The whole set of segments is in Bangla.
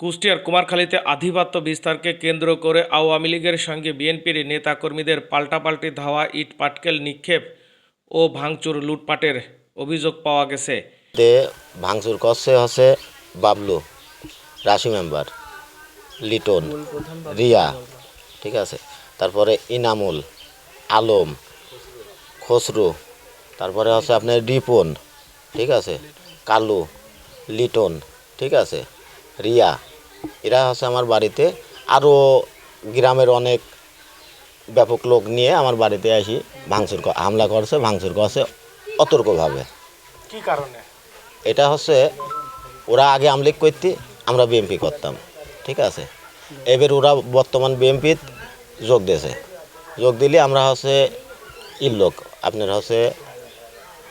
কুষ্টিয়ার কুমারখালীতে আধিপত্য বিস্তারকে কেন্দ্র করে আওয়ামী লীগের সঙ্গে বিএনপির নেতাকর্মীদের পাল্টাপাল্টি ধাওয়া, ইট পাটকেল নিক্ষেপ ও ভাঙচুর লুটপাটের অভিযোগ পাওয়া গেছে। ভাঙচুর করছে হচ্ছে বাবলু, রাশি মেম্বার, লিটন, রিয়া, ঠিক আছে? তারপরে ইনামুল, আলম, খসরু, তারপরে হচ্ছে আপনার রিপন, ঠিক আছে? কালু, লিটন, ঠিক আছে? রিয়া এরা হচ্ছে আমার বাড়িতে। আরও গ্রামের অনেক ব্যাপক লোক নিয়ে আমার বাড়িতে আসি ভাঙচুর হামলা করছে ভাঙচুর করছে অতর্কভাবে। কি কারণে? এটা হচ্ছে ওরা আগে আমলিগ করতে আমরা বিএমপি করতাম ঠিক আছে? এবার ওরা বর্তমান বিএমপি যোগ দিয়েছে। যোগ দিলে আমরা হচ্ছে ইর লোক আপনার হচ্ছে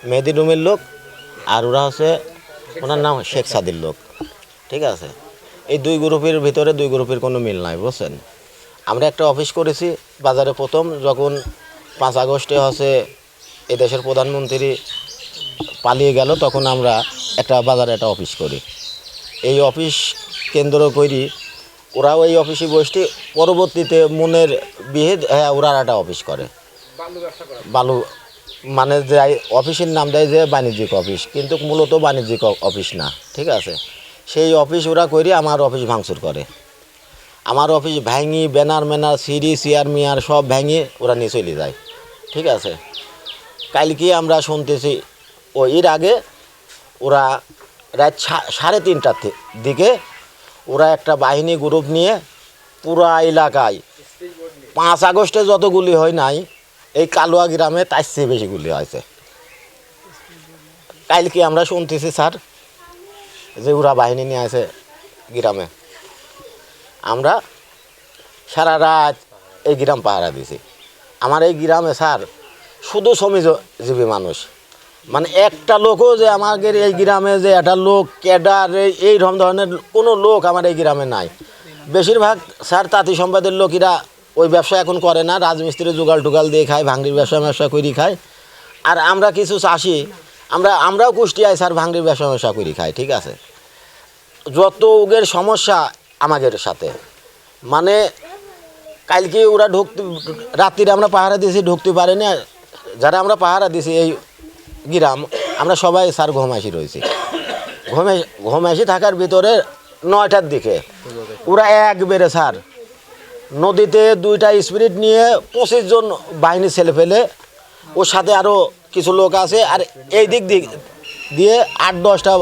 মেহেদি রুমের লোক আর ওরা হচ্ছে ওনার নাম শেখ সাদির লোক ঠিক আছে? এই দুই গ্রুপের ভিতরে দুই গ্রুপের কোনো মিল নাই বুঝছেন? আমরা একটা অফিস করেছি বাজারে প্রথম যখন পাঁচ আগস্টে হচ্ছে এদেশের প্রধানমন্ত্রী পালিয়ে গেল তখন আমরা একটা বাজারে একটা অফিস করি। এই অফিস কেন্দ্র করি ওরাও এই অফিসে বসতে পরবর্তীতে মনের বিহে হ্যাঁ ওরা একটা অফিস করে। বালু মানে যে অফিসের নাম দেয় যে বাণিজ্যিক অফিস কিন্তু মূলত বাণিজ্যিক অফিস না ঠিক আছে? সেই অফিস ওরা করে আমার অফিস ভাঙচুর করে। আমার অফিস ভ্যাঙি ব্যানার ম্যানার, সিঁড়ি, চেয়ার মিয়ার সব ভেঙে ওরা নিয়ে চলে যায়। ঠিক আছে? কালকে আমরা শুনতেছি, ও এর আগে ওরা রাত সাড়ে তিনটার দিকে ওরা একটা বাহিনী গ্রুপ নিয়ে পুরা এলাকায় পাঁচ আগস্টে যত গুলি হয় নাই, এই কালুয়া গ্রামে তার চেয়ে বেশি গুলি হয়েছে। কালকে আমরা শুনতেছি, স্যার যে ওরা বাহিনী নিয়ে আছে গ্রামে। আমরা সারা রাত এই গ্রাম পাহারা দিছি। আমার এই গ্রামে স্যার শুধু শ্রমিকজীবী মানুষ। মানে একটা লোকও যে আমাদের এই গ্রামে যে একটা লোক, ক্যাডার, এই- রকম ধরনের কোনো লোক আমার এই গ্রামে নাই। বেশিরভাগ স্যার তাঁতি সম্পাদের লোকেরা ওই ব্যবসা এখন করে না। রাজমিস্ত্রি জোগাল টুগাল দিয়ে খায় ভাঙড়ির ব্যবসা ব্যবসা করি খায়। আর আমরা কিছু চাষি আমরা, আমরাও কুষ্টিয়ায় স্যার ভাঙড়ির ব্যবসা করি খাই, ঠিক আছে? যত উগের সমস্যা আমাদের সাথে। মানে কালকে ওরা ঢুকতে, রাত্রিরে আমরা পাহারা দিয়েছি, ঢুকতে পারিনি যারা আমরা পাহারা দিয়েছি, এই গ্রাম, আমরা সবাই স্যার ঘুমাইছি রয়েছি। ঘুমে ঘুমাইছি থাকার ভিতরে নয়টার দিকে। ওরা এক বেড়ে স্যার, নদীতে দুইটা স্পিরিট নিয়ে পঁচিশ জন বাহিনী ছেলে ফেলে, ওর সাথে আরও কিছু লোক আছে আর এই দিক দিক দিয়ে আট দশটা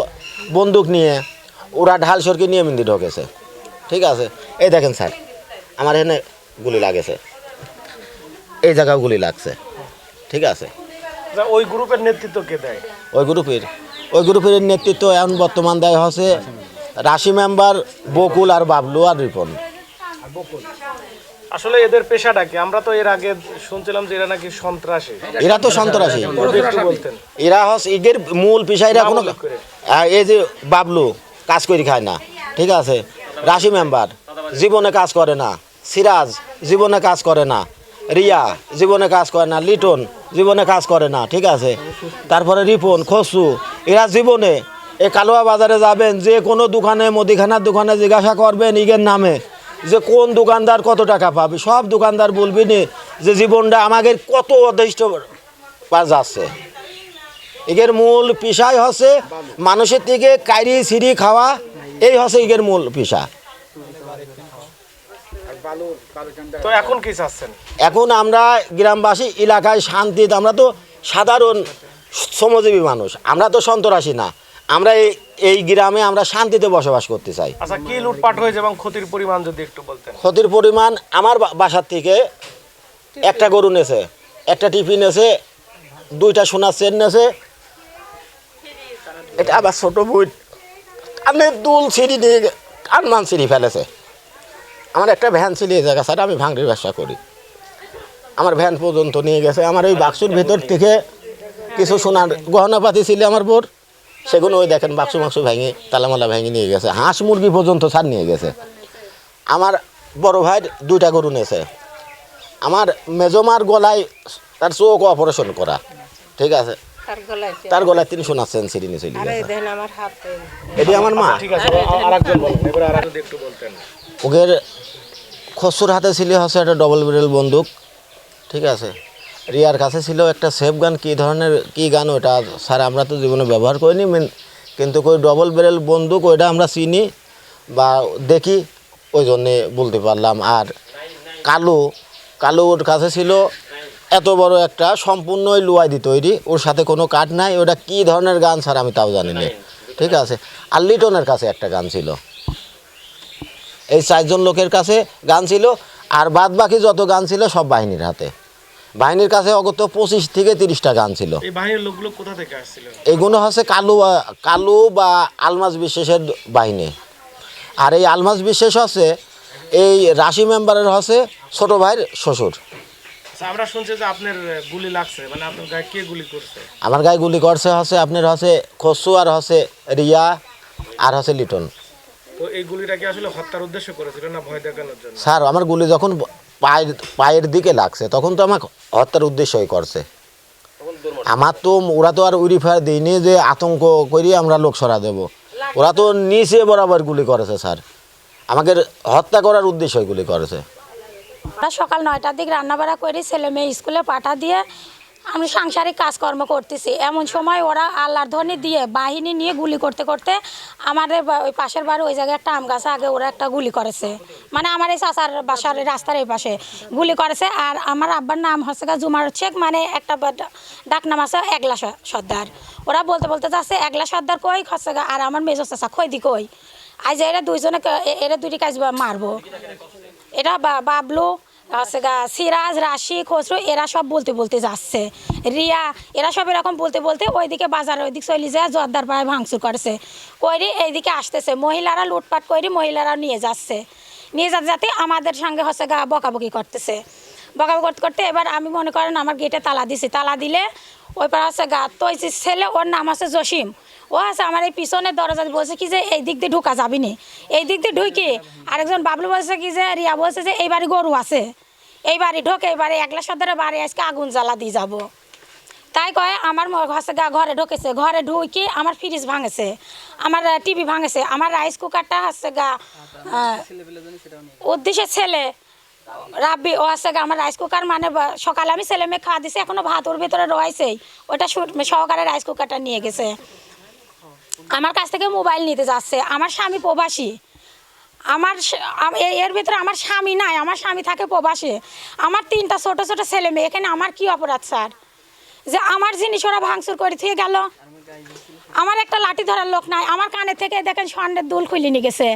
বন্দুক নিয়ে ওরা ঢাল সরকি নিয়ে মিন্দি ঢোকেছে। ঠিক আছে? এই দেখেন স্যার আমার এখানে গুলি লাগেছে। এই জায়গাও গুলি লাগছে। ঠিক আছে? ওই গ্রুপের নেতৃত্ব কে দেয়? ওই গ্রুপের ওই গ্রুপের নেতৃত্ব এখন বর্তমান দেয় হচ্ছে রাশি মেম্বার বকুল আর বাবলু আর রিপন। আসলে এদের পেশাটা কি? আমরা তো এর আগে শুনছিলাম যে এরা নাকি সন্ত্রাসী। এরা তো সন্ত্রাসী। এরা হস এদের মূল পেশা এরা কোনো এই যে বাবলু কাজ করে খায় না। ঠিক আছে? রাশি মেম্বার জীবনে কাজ করে না। সিরাজ জীবনে কাজ করে না। রিয়া জীবনে কাজ করে না। লিটন জীবনে কাজ করে না। ঠিক আছে? তারপরে রিপন খসু এরা জীবনে এ কালোয়া বাজারে যাবেন যে কোনো দোকানে মুদিখানার দোকানে জিজ্ঞাসা করবেন ইগের নামে। যে কোন দোকানদার কত টাকা পাবে? সব দোকানদার বলবি নি যে জীবনটা আমাদের কত অদৃষ্ট পা যাচ্ছে এগের মূল পেশাই হচ্ছে মানুষের থেকে কাইরি সিঁড়ি খাওয়া এই হচ্ছে এগের মূল পেশা। তো এখন কি চাচ্ছেন? এখন আমরা গ্রামবাসী এলাকায় শান্তিতে আমরা তো সাধারণ শ্রমজীবী মানুষ আমরা তো সন্তরাসী না। আমরা এই এই গ্রামে আমরা শান্তিতে বসবাস করতে চাই। আচ্ছা কি লুটপাট হয়েছে এবং ক্ষতির পরিমাণ যদি একটু বলতেন? ক্ষতির পরিমাণ আমার বাসার থেকে একটা গরু নেছে একটা টিফিন নেছে দুইটা সোনার চেন নেছে। এটা আবার ছোট বুট আপনি দুল সিঁড়ি দিয়ে কানমান সিঁড়ি ফেলেছে। আমার একটা ভ্যান ছিল এই জায়গা স্যার আমি ভাঙড়ির ব্যবসা করি। আমার ভ্যান পর্যন্ত নিয়ে গেছে। আমার ওই বাক্সুর ভেতর থেকে কিছু সোনার গহনাপাতি ছিল আমার বোর। সেগুলো ওই দেখেন বাক্সু মাক্সু ভেঙে তালামালা ভেঙে নিয়ে গেছে। হাঁস মুরগি পর্যন্ত স্যার নিয়ে গেছে। আমার বড় ভাইয়ের দুইটা গরু নেছে। আমার মেজমার গলায় তার চোখ অপারেশন করা। ঠিক আছে? তার গলায় তার গলায় তিনি সোনার চেন ছিঁড়ে নিয়ে চলে গেছে। আমার এটি আমার মা। ঠিক আছে আর একজন বলুন। এবার আর যদি একটু বলতেন। ওদের খসুর হাতে ছিল হচ্ছে একটা ডবল ব্যারেল বন্দুক। ঠিক আছে? রিয়ার কাছে ছিল একটা সেফ গান, কী ধরনের, কী গান ওটা? স্যার, আমরা তো জীবনে ব্যবহার করিনি কিন্তু ওই ডবল ব্যারেল বন্দুক ওইটা আমরা চিনি বা দেখি, ওই জন্যে বলতে পারলাম। আর কালু কালু ওর কাছে ছিল এত বড় একটা সম্পূর্ণ সম্পূর্ণই লুয়াই তৈরি, ওর সাথে কোনো কাঠ নাই, ওটা কী ধরনের গান স্যার আমি তাও জানি না। ঠিক আছে, আর লিটনের কাছে একটা গান ছিল। এই চারজন লোকের কাছে গান ছিল, আর বাদ বাকি যত গান ছিল সব বাহিনীর হাতে। বাহিনীর কাছে অগত পঁচিশ থেকে তিরিশটা গান ছিল। এই বাহিনীর লোকগুলো কোথা থেকে আসছিল? এগুলো হচ্ছে কালু কালু বা আলমাজ বিশ্বাসের বাহিনী। আর এই আলমাজ বিশ্বাস হচ্ছে এই রাশি মেম্বারের হচ্ছে ছোট ভাইয়ের শ্বশুর। আচ্ছা, আমরা শুনছি যে আপনার গুলি লাগছে মানে আপনার গায়ে কে গুলি করছে? আমার গায়ে গুলি করছে হচ্ছে আপনার হচ্ছে খসু আর হচ্ছে রিয়া আর হচ্ছে লিটন। তো এই গুলিটা কি আসলে হত্যার উদ্দেশ্য করেছিল না ভয় দেখানোর জন্য? স্যার আমার গুলি যখন পায়ের পায়ের দিকে লাগছে, তখন তো আমাকে হত্যার উদ্দেশ্যই করছে। আমার তো, ওরা তো আর উড়ি ফায়ার দিইনি যে আতঙ্ক করি আমরা লোক সরা দেব। ওরা তো নিচে বরাবর গুলি করেছে, স্যার। আমাকে হত্যা করার উদ্দেশ্যই গুলি করেছে। সকাল নয়টার দিকে রান্নাবাড়া করি, ছেলে মেয়ে স্কুলে পাঠা দিয়ে আমি সাংসারিক কাজকর্ম করতেছি। এমন সময় ওরা আল্লাহর ধ্বনি দিয়ে বাহিনী নিয়ে গুলি করতে করতে আমাদের ওই পাশের বাড়ি, ওই জায়গায় একটা আম গাছে আগে ওরা একটা গুলি করেছে। মানে আমার এই চাচার বাসার রাস্তার এই পাশে গুলি করেছে। আর আমার আব্বার নাম হচ্ছে জুমার শেখ মানে একটা বা- ডাক নাম আছে একলা সর্দার। ওরা বলতে বলতে যাচ্ছে, একলা সর্দার কই হচ্ছে আর আমার মেজো চাচা খৈদি কই? আজ এরা দুইজনে এরা দুটি কাজ মারবো। এটা বাবলু আছে গা। সিরাজ, রাশি, খসরু, এরা সব বলতে বলতে যাচ্ছে। রিয়া, এরা সব এরকম বলতে বলতে ওইদিকে বাজার, ওইদিক চলে যায়, জর্দার পায়ে ভাঙচুর করেছে। কইরি এইদিকে আসতেছে। মহিলারা লুটপাট করি মহিলারা নিয়ে যাচ্ছে। নিয়ে যাতে যাতে আমাদের সঙ্গে হচ্ছে গা বকাবকি করতেছে। বকাবকি করতে করতে এবার আমি মনে করেন আমার গেটে তালা দিছি। তালা দিলে ওই পার হচ্ছে গা তো ছেলে, ওর নাম আছে জসিম। ও আছে, আমার এই পিছনের দরজা বলছে কি যে, এই দিক দিয়ে ঢুকা যাবি নি। এই দিক দিয়ে ঢুকি, আরেকজন বাবলু বলছে কি যে, রিয়া বলছে যে, এই বাড়ি গরু আছে। এই বাড়ি ঢোকে, এই বাড়ি একলা সদরে বাড়ি, আজকে আগুন জ্বালা দিয়ে যাব। তাই কয়, আমার ঘরে ঢুকেছে। ঘরে ঢুকি, আমার ফ্রিজ ভাঙেছে, আমার টিভি ভাঙেছে। আমার রাইস কুকারটা হচ্ছে গা উদ্দেশ্যে ছেলে। রাব্বি, ও আছে গা, আমার রাইস কুকার মানে সকালে আমি ছেলে মেয়ে খাওয়া দিছি, এখনও ভাত ওর ভিতরে রয়েছেই। ওটা সহকারে রাইস কুকারটা নিয়ে গেছে। আমার কাছ থেকে মোবাইল নিতে যাচ্ছে। আমার স্বামী প্রবাসী। আমার এর ভিতরে আমার স্বামী নাই, আমার স্বামী থাকে প্রবাসে। আমার তিনটা ছোট ছোট ছেলে মেয়ে, এখানে আমার কি অপরাধ, স্যার? যে আমার জিনিস ওরা ভাঙচুর করে থেকে গেল। আমার একটা লাঠি ধরার লোক নাই, আমার কানে থেকে দেখেন স্বর্ণের দুল খুলে নিয়ে গেছে।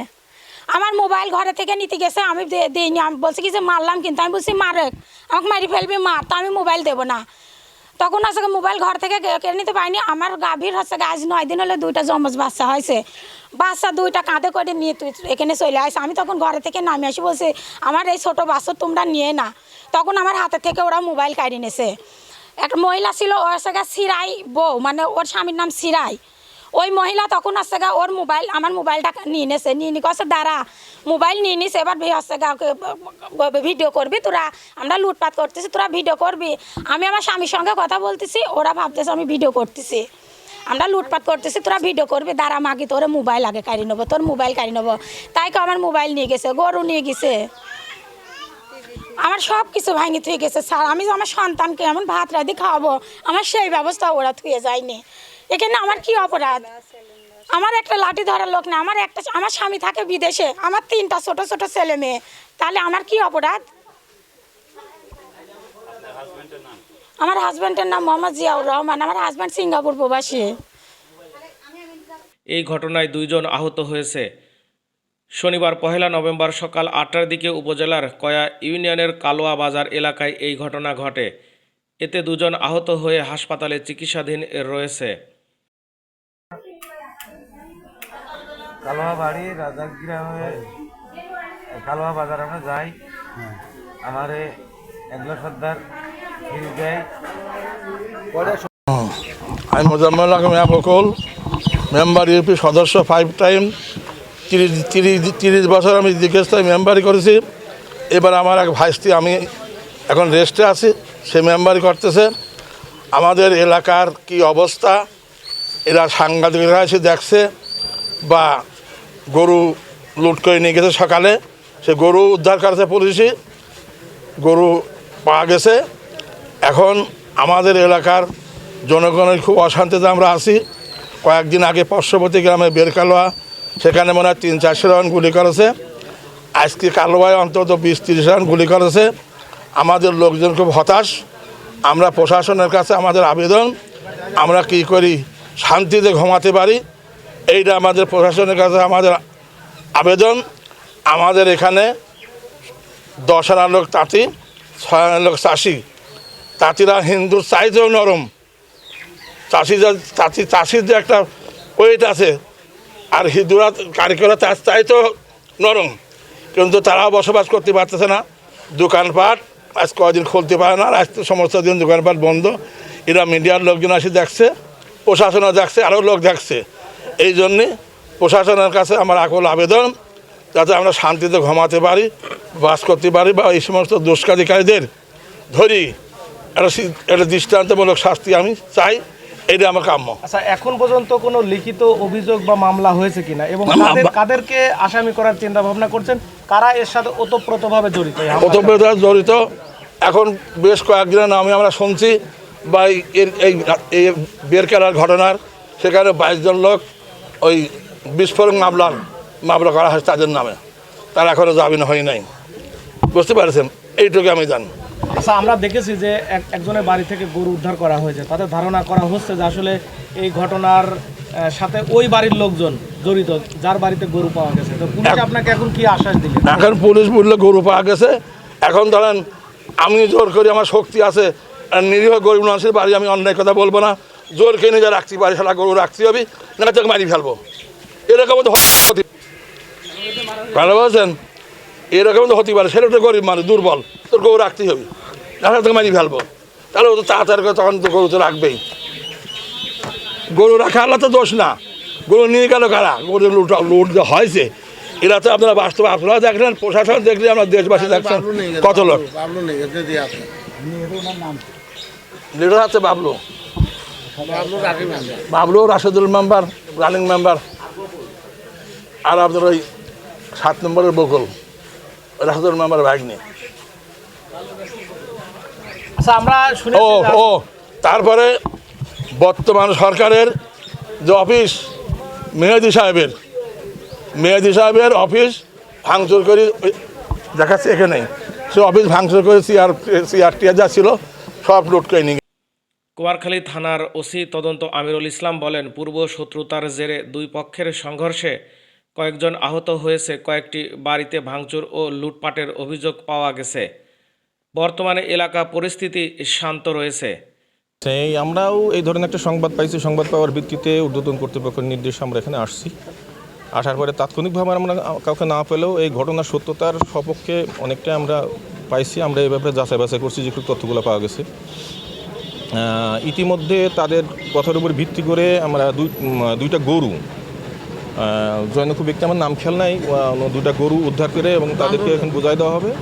আমার মোবাইল ঘরে থেকে নিতে গেছে, আমি দিইনি। আমি বলছি কি যে মারলাম কিন্তু, আমি বলছি মারেক, আমাকে মারি ফেলবি, মার, তো আমি মোবাইল দেবো না। তখন আসলে মোবাইল ঘর থেকে কেড়ে নিতে পারিনি। আমার গাভীর হচ্ছে আজ নয় দিন হলে দুইটা জমজ বাচ্চা হয়েছে। বাচ্চা দুইটা কাঁধে করে নিয়ে তুই এখানে চলে আসে আমি তখন ঘরে থেকে নামে আসি, বলছি, আমার এই ছোটো বাচ্চা তোমরা নিয়ে না। তখন আমার হাতে থেকে ওরা মোবাইল কাড়ি নিয়েছে একটা মহিলা ছিল, ওর সঙ্গে সিরাই বউ মানে ওর স্বামীর নাম সিরাই। ওই মহিলা তখন হচ্ছে গা, ওর মোবাইল, আমার মোবাইলটা নিয়ে নিছে, নিয়ে নি কছে দাঁড়া, মোবাইল নিয়ে নিছে, এবার হচ্ছে গা ভিডিও করবি তোরা, আমরা লুটপাট করতেছি, তোরা ভিডিও করবি। আমি আমার স্বামীর সঙ্গে কথা বলতেছি, ওরা ভাবতেছে আমি ভিডিও করতেছি। আমরা লুটপাট করতেছি, তোরা ভিডিও করবি, দাঁড়া মাগি তোর মোবাইল আগে কাড়ি নেব, তোর মোবাইল কাড়ি নেব। তাই আমার মোবাইল নিয়ে গেছে, গরু নিয়ে গেছে। আমার সব কিছু ভাঙি থুয়ে গেছে, স্যার, আমি আমার সন্তানকে এমন ভাত রাধি খাওয়াবো, আমার সেই ব্যবস্থা ওরা থুয়ে যায়নি। এখানে আমার কি অপরাধ? আমার একটা লাঠি ধরার লোক না, আমার একটা আমার স্বামী থাকে বিদেশে, আমার তিনটা ছোট ছোট ছেলে মেয়ে, তাহলে আমার কি অপরাধ? আমার হাজব্যান্ডের নাম মোহাম্মদ জিয়াউর রহমান, আমার হাজব্যান্ড সিঙ্গাপুর প্রবাসী। এই ঘটনায় দুইজন আহত হয়েছে। শনিবার পহেলা নভেম্বর সকাল আটটার দিকে উপজেলার কয়া ইউনিয়নের কালোয়া বাজার এলাকায় এই ঘটনা ঘটে। এতে দুজন আহত হয়ে হাসপাতালে চিকিৎসাধীন রয়েছে। কালোয়া বাড়ি রাজাক গ্রামে কালোয়া বাজার আমরা যাই। আমারে এগুলো সর্দার ফিল দেয়। আমি মোজাম্মেল আলম বকুল মেম্বার ইউপি সদস্য ফাইভ টাইম তিরিশ তিরিশ তিরিশ বছর আমি দীর্ঘস্থায়ী মেম্বারি করেছি। এবার আমার এক ভাইস্তি আমি এখন রেস্টে আছি সে মেম্বারি করতেছে। আমাদের এলাকার কি অবস্থা এরা সাংবাদিকরা এসে দেখছে বা গরু লুট করে নিয়ে গেছে সকালে। সে গরু উদ্ধার করেছে পুলিশই গরু পাওয়া গেছে। এখন আমাদের এলাকার জনগণের খুব অশান্তিতে আমরা আছি। কয়েকদিন আগে পার্শ্ববর্তী গ্রামে বেরকালোয়া, সেখানে মনে হয় তিন চারশো রাউন্ড গুলি করেছে। আজকে কালোয়ায় অন্তত বিশ তিরিশ রাউন্ড গুলি করেছে। আমাদের লোকজন খুব হতাশ। আমরা প্রশাসনের কাছে আমাদের আবেদন। আমরা কি করি? শান্তিতে ঘুমাতে পারি। এইটা আমাদের প্রশাসনের কাছে আমাদের আবেদন। আমাদের এখানে দশ হাজার লোক তাঁতি, ছয় আনা লোক চাষি। তাঁতিরা হিন্দুর চাইতেও নরম। চাষি যা চাষি চাষির যে একটা ওয়েট আছে, আর হিন্দুরা কারিগররা তার চাইতেও নরম। কিন্তু তারাও বসবাস করতে পারতেছে না। দোকানপাট আজ কদিন খুলতে পারে না আজ তো সমস্ত দিন দোকানপাট বন্ধ। এরা মিডিয়ার লোকজন আসি দেখছে, প্রশাসনও দেখছে, আরও লোক দেখছে। এই জন্যে প্রশাসনের কাছে আমার আকল আবেদন যাতে আমরা শান্তিতে ঘুমাতে পারি বাস করতে পারি বা এই সমস্ত দুষ্কাধিকারীদের ধরি। একটা একটা দৃষ্টান্তমূলক শাস্তি আমি চাই এটা আমার কাম্য। আচ্ছা এখন পর্যন্ত কোনো লিখিত অভিযোগ বা মামলা হয়েছে কিনা? এবং কাদেরকে আসামি করার চিন্তা ভাবনা করছেন কারা এর সাথে ওতপ্রোতভাবে জড়িত এই হামলার সাথে? ওতপ্রোত জড়িত। এখন বেশ কয়েকদিনের নামে আমরা শুনছি বা এই- এর- এই এই বের করার ঘটনার সেখানে বাইশ জন লোক ওই বিস্ফোরক মামলার মামলা করা হয়েছে তাদের নামে। তারা এখনও জামিন হয় নাই। বুঝতে পারছেন? এইটুকু আমি জানি। আচ্ছা আমরা দেখেছি যে এক- একজনের বাড়ি থেকে গরু উদ্ধার করা হয়েছে। তাদের ধারণা করা হচ্ছে যে আসলে এই ঘটনার সাথে ওই বাড়ির লোকজন জড়িত যার বাড়িতে গরু পাওয়া গেছে। তো পুলিশ আপনাকে এখন কি আশ্বাস দিলেন এখন পুলিশ বললে গরু পাওয়া গেছে। এখন ধরেন আমি জোর করি আমার শক্তি আছে নিরীহ গরিব মানুষের বাড়ি আমি অন্যায় কথা বলব না। জোর কিনে যা রাখতে পারি সেটা গরু রাখতে হবে না তোকে মারি ফেলব। এরকম তো হতে ভালো বলছেন? এরকম তো হতে পারে সেটা তো গরিব মানুষ দুর্বল। তোর গরু রাখতেই হবে না তোকে মারি ফেলব। তাহলে ও তো তাড়াতাড়ি করে তখন তো গরু তো রাখবেই। গরু রাখা আল্লাহ তো দোষ না। গরু নিয়ে গেল কারা? গরু লুট লুট যে হয়েছে এরা তো আপনারা বাস্তব আপনারা দেখলেন প্রশাসন দেখলে আমরা দেশবাসী দেখছেন। কত লোক? লিডার আছে Bablu. Bablu Rashedul member running member আর আপনার ওই সাত নম্বরের বকুল রাশেদুল মেম্বার নিয়ে আচ্ছা আমরা ও ও তারপরে বর্তমান সরকারের যে অফিস মেহেদি সাহেবের। মেহেদি সাহেবের অফিস ভাঙচুর করে দেখাচ্ছে এখানে সে অফিস ভাঙচুর করে সিআর সিআর টিআর যা ছিল সব লুট করে নিয়ে কুমারখালী থানার ওসি তদন্ত আমিরুল ইসলাম বলেন, পূর্ব শত্রুতার জেরে দুই পক্ষের সংঘর্ষে কয়েকজন আহত হয়েছে, কয়েকটি বাড়িতে ভাঙচুর ও লুটপাটের অভিযোগ পাওয়া গেছে। বর্তমানে এলাকা পরিস্থিতি শান্ত রয়েছে। সেই, আমরাও এই ধরনের একটা সংবাদ পাইছি। সংবাদ পাওয়ার ভিত্তিতে উদ্বোধন কর্তৃপক্ষের নির্দেশে আমরা এখানে আসছি। আসার পরে তাৎক্ষণিকভাবে আমরা কাউকে না পেলেও এই ঘটনার সত্যতার সপক্ষে অনেকটা আমরা পাইছি। আমরা এই ব্যাপারে যাচাই বাছাই করছি যে তথ্যগুলো পাওয়া গেছে। ইতিমধ্যে তাদের কথার উপর ভিত্তি করে আমরা দুই দুইটা গরু জয়ন খুব ব্যক্তি আমার নাম খেয়াল নাই দুইটা গরু উদ্ধার করে এবং তাদেরকে এখন বোঝাই দেওয়া হবে।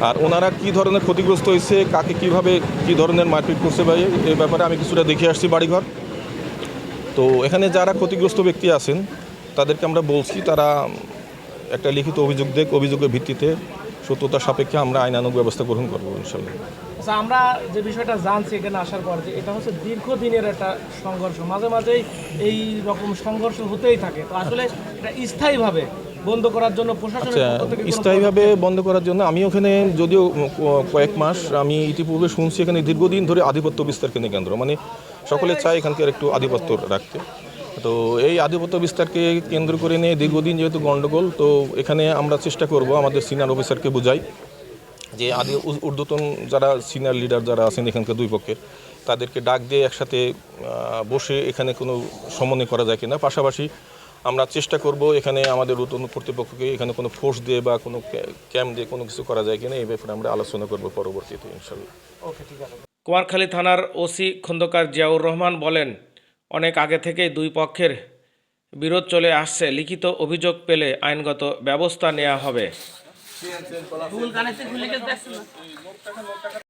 আর ওনারা কি ধরনের ক্ষতিগ্রস্ত হয়েছে কাকে কীভাবে কি ধরনের মারপিট করছে বা এই- ব্যাপারে আমি কিছুটা দেখে আসছি বাড়িঘর। তো এখানে যারা ক্ষতিগ্রস্ত ব্যক্তি আছেন তাদেরকে আমরা বলছি তারা একটা লিখিত অভিযোগ দেখ অভিযোগের ভিত্তিতে সত্যতার সাপেক্ষে আমরা আইনানুগ ব্যবস্থা গ্রহণ করব ইনশাল্লাহ। আচ্ছা আমরা যে বিষয়টা জানছি এখানে আসার পর যে এটা হচ্ছে দীর্ঘদিনের একটা সংঘর্ষ। মাঝে মাঝেই এই রকম সংঘর্ষ হতেই থাকে। তো আসলে এটা স্থায়ীভাবে বন্ধ করার জন্য আচ্ছা স্থায়ীভাবে বন্ধ করার জন্য আমি ওখানে যদিও কয়েক মাস আমি ইতিপূর্বে শুনছি এখানে দীর্ঘদিন ধরে আধিপত্য বিস্তার কেন্দ্র কেন্দ্র। মানে সকলে চায় এখানকার একটু আধিপত্য রাখতে। তো এই আধিপত্য বিস্তারকে কেন্দ্র করে নিয়ে দীর্ঘদিন যেহেতু গণ্ডগোল তো এখানে আমরা চেষ্টা করব আমাদের সিনিয়র অফিসারকে বুঝাই। যে আদি উ- ঊর্ধ্বতন যারা সিনিয়র লিডার যারা আছেন এখানকার দুই পক্ষের তাদেরকে ডাক দিয়ে একসাথে বসে এখানে কোনো সমন্বয় করা যায় কিনা। পাশাপাশি আমরা চেষ্টা করব এখানে আমাদের নতুন কর্তৃপক্ষকে এখানে কোনো ফোর্স দিয়ে বা কোনো ক্যাম্প দিয়ে কোনো কিছু করা যায় কিনা এই ব্যাপারে আমরা আলোচনা করব পরবর্তীতে ইনশাল্লাহ ওকে ঠিক আছে। কুমারখালী থানার ওসি খন্দকার জিয়াউর রহমান বলেন অনেক আগে থেকেই দুই পক্ষের বিরোধ চলে আসছে। লিখিত অভিযোগ পেলে আইনগত ব্যবস্থা নেওয়া হবে। চুল কানাতে খুলে গেছে দেখছ না